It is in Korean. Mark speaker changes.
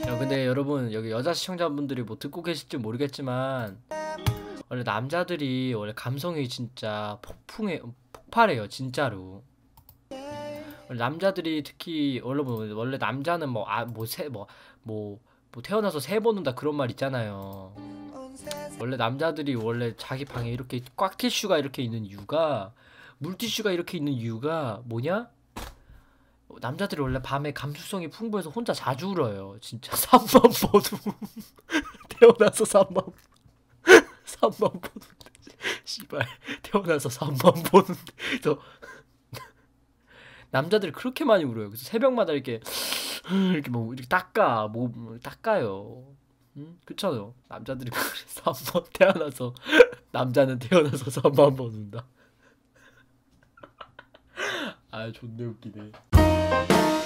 Speaker 1: 야, 근데 여러분 여기 여자 시청자분들이 뭐 듣고 계실지 모르겠지만 원래 남자들이 원래 감성이 진짜 폭풍해 폭발해요 진짜로. 원래 남자들이 특히 원래 뭐 원래 남자는 뭐 아 뭐 세 뭐 뭐 뭐 태어나서 세 번 온다 그런 말 있잖아요. 원래 남자들이 원래 자기 방에 이렇게 꽉 티슈가 이렇게 있는 이유가 물티슈가 이렇게 있는 이유가 뭐냐 남자들이 원래 밤에 감수성이 풍부해서 혼자 자주 울어요. 진짜 3만 번도 태어나서 3만 3만 보는데 씨발 태어나서 3만 보는데 저 남자들이 그렇게 많이 울어요. 그래서 새벽마다 이렇게 이렇게 뭐 이렇게 닦아 뭐 닦아요. 응? 그렇잖아요. 남자들이 그래 3번 태어나서 남자는 태어나서 3만 번 운다. 아 존나 웃기네. Thank you.